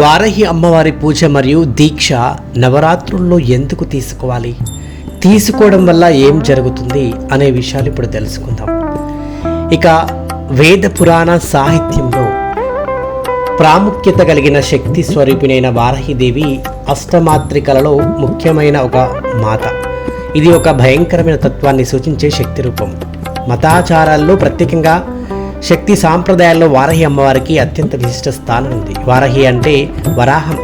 వారహి అమ్మవారి పూజ మరియు దీక్ష నవరాత్రుల్లో ఎందుకు తీసుకోవాలి? తీసుకోవడం వల్ల ఏం జరుగుతుంది అనే విషయాలు ఇప్పుడు తెలుసుకుందాం. ఇక వేద పురాణ సాహిత్యంలో ప్రాముఖ్యత కలిగిన శక్తి స్వరూపిణైన వారహిదేవి అష్టమాత్రికలలో ముఖ్యమైన ఒక మాత. ఇది ఒక భయంకరమైన తత్వాన్ని సూచించే శక్తి రూపం. మతాచారాల్లో ప్రత్యేకంగా శక్తి సాంప్రదాయాల్లో వారహి అమ్మవారికి అత్యంత విశిష్ట స్థానం ఉంది. వారహి అంటే వరాహం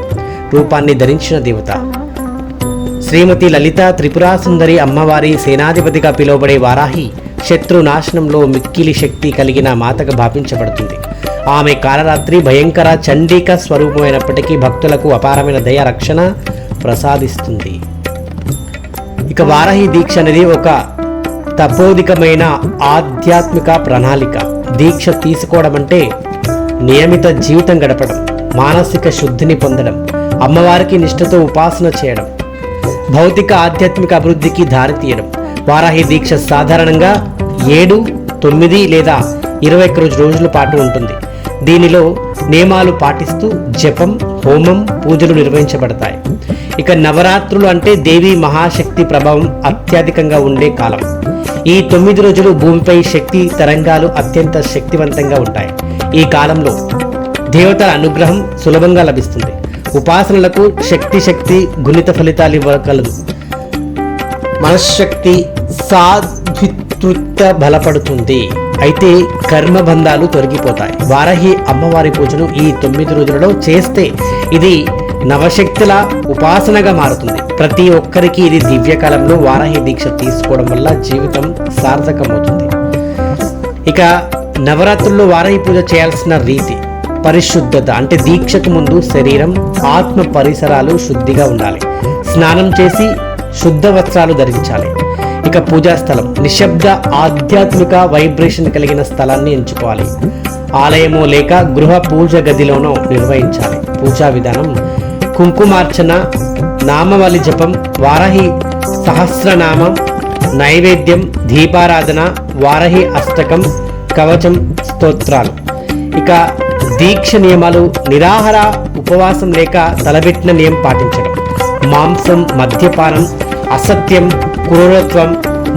రూపాన్ని ధరించిన దేవత. శ్రీమతి లలిత త్రిపురా సుందరి అమ్మవారి సేనాధిపతిగా పిలువబడే వారాహి శత్రు నాశనంలో మిక్కిలి శక్తి కలిగిన మాతగా భావించబడుతుంది. ఆమె కాలరాత్రి భయంకర చండీక స్వరూపమైనప్పటికీ భక్తులకు అపారమైన దయ రక్షణ ప్రసాదిస్తుంది. ఇక వారాహి దీక్ష అనేది ఒక తపోధికమైన ఆధ్యాత్మిక ప్రణాళిక. దీక్ష తీసుకోవడం అంటే నియమిత జీవితం గడపడం మానసిక శుద్ధిని పొందడం అమ్మవారికి నిష్ఠతో ఉపాసన చేయడం భౌతిక ఆధ్యాత్మిక అభివృద్ధికి దారితీయడం వారాహి దీక్ష సాధారణంగా ఏడు తొమ్మిది లేదా ఇరవై ఒక్క రోజుల పాటు ఉంటుంది. దీనిలో నియమాలు పాటిస్తూ జపం హోమం పూజలు నిర్వహించబడతాయి. ఇక నవరాత్రులు అంటే దేవి మహాశక్తి ప్రభావం అత్యధికంగా ఉండే కాలం. ఈ తొమ్మిది రోజులు భూమిపై శక్తి తరంగాలు అత్యంత శక్తివంతంగా ఉంటాయి. ఈ కాలంలో దేవతల అనుగ్రహం సులభంగా లభిస్తుంది. ఉపాసనలకు శక్తి శక్తి గుణిత ఫలితాలు ఇవ్వగలదు. మనశ్శక్తి సాధితృత్వ బలపడుతుంది. అయితే కర్మబంధాలు తొలగిపోతాయి. వారహి అమ్మవారి పూజను ఈ తొమ్మిది రోజులలో చేస్తే ఇది నవశక్తుల ఉపాసనగా మారుతుంది. ప్రతి ఒక్కరికి ఇది దివ్యకాలంలో వారాహి దీక్ష తీసుకోవడం వల్ల జీవితం సార్థకమవుతుంది. ఇక నవరాత్రుల్లో వారాహి పూజ చేయాల్సిన రీతి పరిశుద్ధత అంటే దీక్షకు ముందు శరీరం ఆత్మ పరిసరాలు శుద్ధిగా ఉండాలి. స్నానం చేసి శుద్ధ వస్త్రాలు ధరించాలి. ఇక పూజా స్థలం నిశ్శబ్ద ఆధ్యాత్మిక వైబ్రేషన్ కలిగిన స్థలాన్ని ఎంచుకోవాలి. ఆలయమో లేక గృహ పూజ గదిలోనో నిర్వహించాలి. పూజా విధానం కుంకుమార్చన నామవలి జపం వారహి సహస్రనామం నైవేద్యం దీపారాధన వారహి అష్టకం కవచం స్తోత్రాలు. ఇక దీక్ష నియమాలు నిరాహార ఉపవాసం లేక తలబెట్టిన నియం పాటించడం. మాంసం మద్యపానం అసత్యం క్రూరత్వం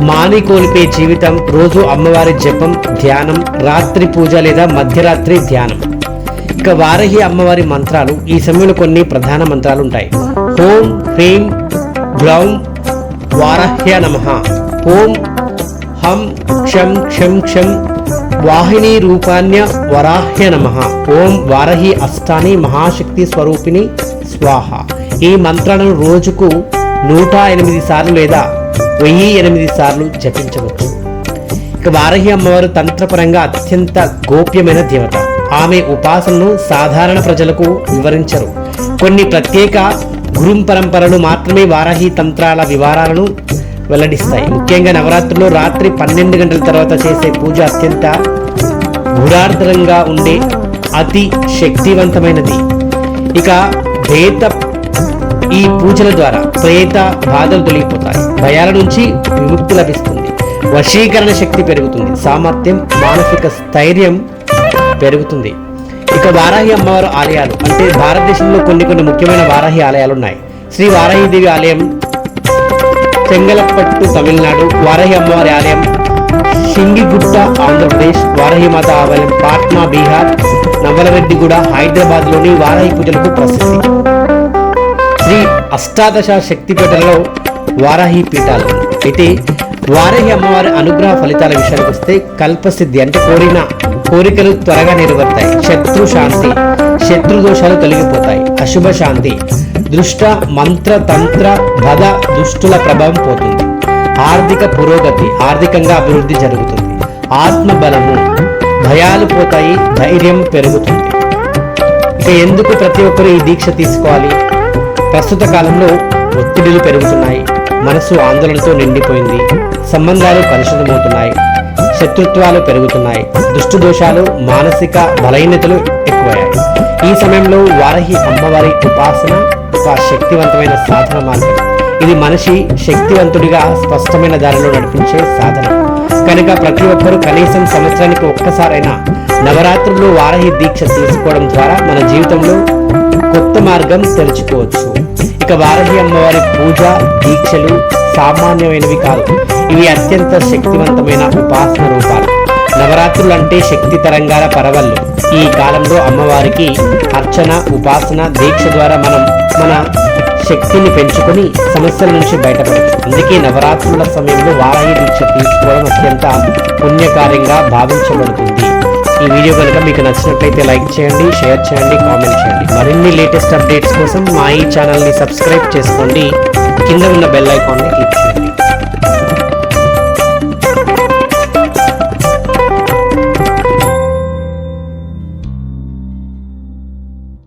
మానికోల్పే జీవితం రోజు అమ్మవారి జపం ధ్యానం రాత్రి పూజ లేదా మధ్యరాత్రి ధ్యానం. ఇక వారహి అమ్మవారి మంత్రాలు ఈ సమయంలో కొన్ని ప్రధాన మంత్రాలు ఉంటాయి ఓం హ్రీం గ్లౌం వారహ్య నమ. ఓం హం క్షం క్షం క్షం వాహిని రూపాన్య వరాహ్య నమ. ఓం వారహి అష్టాని మహాశక్తి స్వరూపిణి స్వాహ. ఈ మంత్రాలను రోజుకు నూట ఎనిమిది సార్లు లేదా వెయ్యి ఎనిమిది సార్లు జపించవచ్చు. ఇక వారహి అమ్మవారు తంత్రపరంగా అత్యంత గోప్యమైన దేవత. ఆమె ఉపాసనను సాధారణ ప్రజలకు వివరించరు. కొన్ని ప్రత్యేక గురుం పరంపరలు మాత్రమే వారాహి తంత్రాల వివరాలను వెల్లడిస్తాయి. ముఖ్యంగా నవరాత్రుల్లో రాత్రి పన్నెండు గంటల తర్వాత చేసే పూజ అత్యంత గూఢార్థంగా ఉండే అతి శక్తివంతమైనది. ఇక భేత ఈ పూజల ద్వారా ప్రేత బాధలు తొలగిపోతాయి. భయాల నుంచి విముక్తి లభిస్తుంది. వశీకరణ శక్తి పెరుగుతుంది. సామర్థ్యం మానసిక స్థైర్యం పెరుగుతుంది. ఇక వారాహి అమ్మవారు ఆలయాలు అంటే భారతదేశంలో కొన్ని కొన్ని ముఖ్యమైన వారాహి ఆలయాలు ఉన్నాయి శ్రీ వారాహిదేవి ఆలయం చెంగలపట్టు తమిళనాడు వారాహి అమ్మవారి ఆలయం షింగిగుట్ట ఆంధ్రప్రదేశ్ వారాహి మాత ఆలయం పాట్నా బీహార్ నవలరెడ్డిగూడ హైదరాబాద్లోని వారాహి పూజలకు ప్రసిద్ధి. శ్రీ అష్టాదశ శక్తిపీఠంలో వారాహి పీఠాలు. అయితే వారాహి అమ్మవారి అనుగ్రహ ఫలితాల విషయానికి వస్తే కల్పసిద్ధి అంటే కోరిన కోరికలు త్వరగా నెరవేరుతాయి. శత్రు శాంతి శత్రు దోషాలు తొలగిపోతాయి. అశుభ శాంతి దృష్ట మంత్ర తంత్ర బధ దుష్టుల ప్రభావం పోతుంది. ఆర్థిక పురోగతి ఆర్థికంగా అభివృద్ధి జరుగుతుంది. ఆత్మ బలము భయాలు పోతాయి ధైర్యం పెరుగుతుంది. ఇక ఎందుకు ప్రతి ఒక్కరు ఈ దీక్ష తీసుకోవాలి? ప్రస్తుత కాలంలో ఒత్తిడిలు పెరుగుతున్నాయి. మనసు ఆందోళనతో నిండిపోయింది. సంబంధాలు కలుషితమవుతున్నాయి శత్రుత్వాలు పెరుగుతున్నాయి. దుష్టు దోషాలు మానసిక బలహీనతలు ఎక్కువయ్యాయి. ఈ సమయంలో వారహి అమ్మవారి ఉపాసన ఒక శక్తివంతమైన సాధన మార్గం. ఇది మనిషి శక్తివంతుడిగా స్పష్టమైన దారిలో నడిపించే సాధన. కనుక ప్రతి ఒక్కరూ కనీసం సంవత్సరానికి ఒక్కసారైనా నవరాత్రులు వారహి దీక్ష తీసుకోవడం ద్వారా మన జీవితంలో కొత్త మార్గం తెరుచుకోవచ్చు. ఇక వారహి అమ్మవారి పూజ దీక్షలు సామాన్యమైనవి కాదు. ఇవి అత్యంత శక్తివంతమైన ఉపాసన రూపాలు. నవరాత్రులు అంటే శక్తి తరంగాల పరవళ్ళు. ఈ కాలంలో అమ్మవారికి అర్చన ఉపాసన దీక్ష ద్వారా మనం మన శక్తిని పెంచుకొని సమస్యల నుంచి బయటపడచ్చు. అందుకే నవరాత్రుల సమయంలో వారాహి దీక్ష తీసుకోవడం అత్యంత పుణ్యకార్యంగా భావించబడుతుంది. ఈ వీడియో కనుక మీకు నచ్చినట్లయితే లైక్ చేయండి షేర్ చేయండి కామెంట్ చేయండి. మరిన్ని లేటెస్ట్ అప్డేట్స్ కోసం మా ఈ ఛానల్ని సబ్స్క్రైబ్ చేసుకోండి. కింద ఉన్న బెల్ ఐకాన్ని క్లిక్ చేయండి.